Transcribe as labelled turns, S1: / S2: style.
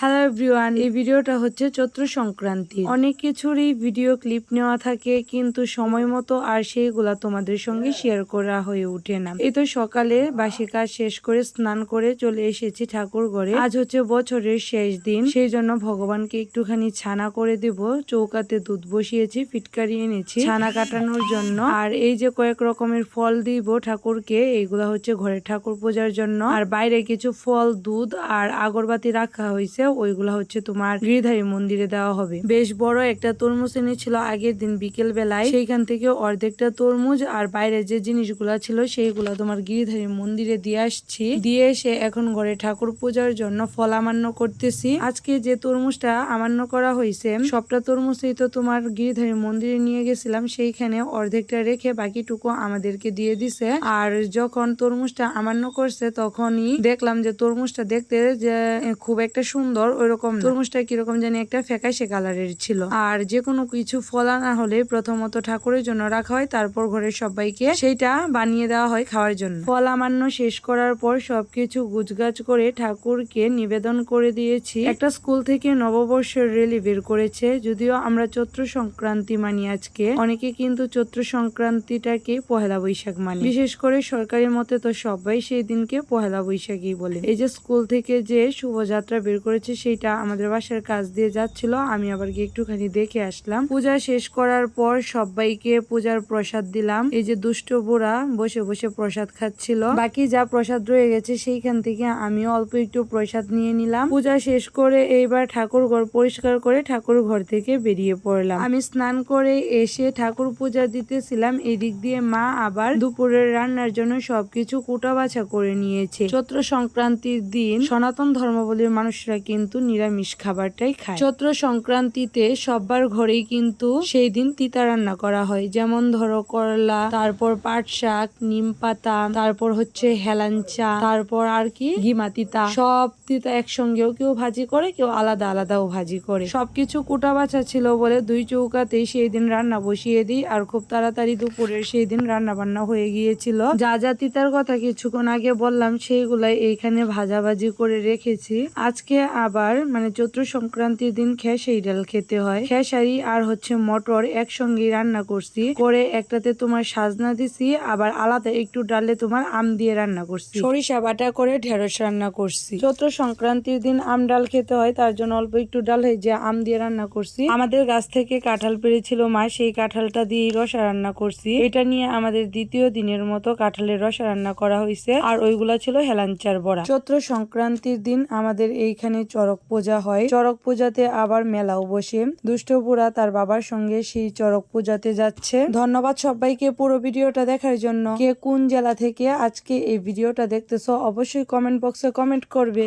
S1: Hello everyone এই ভিডিওটা হচ্ছে চৈত্র সংক্রান্তি অনেক কিছুরই ভিডিও ক্লিপ নেওয়া থাকে, কিন্তু সময় মতো আর সেইগুলা তোমাদের সঙ্গে শেয়ার করা হয়ে ওঠে না। এই তো সকালে বাসি কাজ শেষ করে স্নান করে চলে এসেছি ঠাকুর ঘরে। আজ হচ্ছে বছরের শেষ দিন, সেই জন্য ভগবানকে একটুখানি ছানা করে দেব। চৌকাতে দুধ বসিয়েছি, ফিটকারি এনেছি। ছানা কাটানোর জন্য আর এই যে কয়েক রকমের ফল দিব ঠাকুরকে, এইগুলা হচ্ছে ঘরে ঠাকুর পূজার জন্য। আর বাইরে কিছু ফল, দুধ আর আগরবাতি রাখা হয়েছে, ওইগুলা হচ্ছে তোমার গিরিধারী মন্দিরে দেওয়া হবে। বেশ বড় একটা তরমুজ এনেছিল আগের দিন বিকেল বেলায় সেইখান থেকে অর্ধেকটা তরমুজ আর বাইরে যে জিনিসগুলা ছিল সেইগুলা তোমার গিরিধারী মন্দিরে দিয়ে আসছি। দিয়ে এসে এখন ঘরে ঠাকুর পূজার জন্য ফল আমান্য করতেছি। আজকে যে তরমুজটা আমান্য করা হয়েছে সবটা তরমুজই তো তোমার গিরিধারী মন্দিরে নিয়ে গেছিলাম। সেইখানে অর্ধেকটা রেখে বাকিটুকু আমাদেরকে দিয়ে দিছে। আর যখন তরমুজটা আমান্য করছে, তখনই দেখলাম যে তরমুজটা দেখতে যে খুব একটা সুন্দর ওইরকম তরমুজটা কীরকম জানি একটা ফ্যাকাশে কালারের ছিল। আর যে কোনো কিছু ফল আনা হলে প্রথমত ঠাকুরের জন্য রাখা হয়, তারপর ঘরের সবাইকে সেইটা বানিয়ে দেওয়া হয় খাওয়ার জন্য। ফল আমান্য শেষ করার পর সবকিছু গুছগাছ করে ঠাকুরকে নিবেদন করে দিয়েছি। একটা স্কুল থেকে নববর্ষের রেলি বের করেছে। যদিও আমরা চৈত্র সংক্রান্তি মানি আজকে। অনেকে কিন্তু চৈত্র সংক্রান্তিটাকে পহেলা বৈশাখ মানি। বিশেষ করে সরকারি মতে তো সবাই সেই দিনকে পহেলা বৈশাখী বলে। এই যে স্কুল থেকে যে শুভযাত্রা বের করেছে সেইটা আমাদের বাসার কাজ দিয়ে যাচ্ছিল, আমি আবার গিয়ে একটুখানি দেখে আসলাম। পূজা শেষ করার পর সবাইকে পূজার প্রসাদ দিলাম। এই যে দুষ্ট বুড়া বসে বসে প্রসাদ খাচ্ছিল। বাকি যা প্রসাদ রয়ে গেছে সেইখান থেকে আমিও অল্প একটু প্রসাদ নিয়ে নিলাম। পূজা শেষ করে এইবার ঠাকুর ঘর পরিষ্কার করে ঠাকুর ঘর থেকে বেরিয়ে পড়লাম। আমি স্নান করে এসে ঠাকুর পূজা দিতেছিলাম। এদিক দিয়ে মা আবার দুপুরের রান্নার জন্য সবকিছু কুটা বাছা করে নিয়েছে। চৈত্র সংক্রান্তির দিন সনাতন ধর্মাবলীর মানুষরা কিন্তু নিরামিষ খাবারটাই খায়। চৈত্র সংক্রান্তিতে সবার ঘরেই কিন্তু সেই দিন তিতা রান্না করা হয়। যেমন ধরো করলা, তারপর পাট শাক, নিম পাতা, তারপর হচ্ছে হেলাঞ্চা তারপর আর কি গিমা তিতা সব তিতা একসঙ্গেও কেউ ভাজি করে, কেউ আলাদা আলাদাও ভাজি করে। সবকিছু কুটা বাছা ছিল বলে দুই চৌকাতেই সেই দিন রান্না বসিয়ে দিই। আর খুব তাড়াতাড়ি দুপুরের সেই দিন রান্না বান্না হয়ে গিয়েছিল। যা যা তিতার কথা কিছুক্ষণ আগে বললাম, সেইগুলাই এইখানে ভাজাভাজি করে রেখেছি। আজকে আবার মানে চৈত্র সংক্রান্তির দিন খেসারি ডাল খেতে হয়। খেসারি আর হচ্ছে মটর একসঙ্গে রান্না করছি। করে একটাতে তোমার সাজনা দিছি, আবার আলাদা একটু ডালে তোমার আম দিয়ে রান্না করছি। সরিষা বাটা করে ঢেঁড়স রান্না করছি। চৈত্র সংক্রান্তির দিন আম ডাল খেতে হয়, তার জন্য অল্প একটু ডাল হয়ে যে আম দিয়ে রান্না করছি। আমাদের গাছ থেকে কাঁঠাল পেরেছিল মা, সেই কাঁঠালটা দিয়ে রসা রান্না করছি। এটা নিয়ে আমাদের দ্বিতীয় দিনের মতো কাঁঠালের রসা রান্না করা হয়েছে আর ওইগুলা ছিল হেলাঞ্চার বড়া। চৈত্র সংক্রান্তির দিন আমাদের এইখানে চড়ক পূজা হয়। চড়ক পূজাতে আবার মেলাও বসে। দুষ্ট পুরা তার বাবার সঙ্গে সেই চড়ক পূজাতে যাচ্ছে। ধন্যবাদ সবাইকে পুরো ভিডিওটা দেখার জন্য। কে কোন জেলা থেকে আজকে এই ভিডিওটা দেখতেছো অবশ্যই কমেন্ট বক্সে কমেন্ট করবে।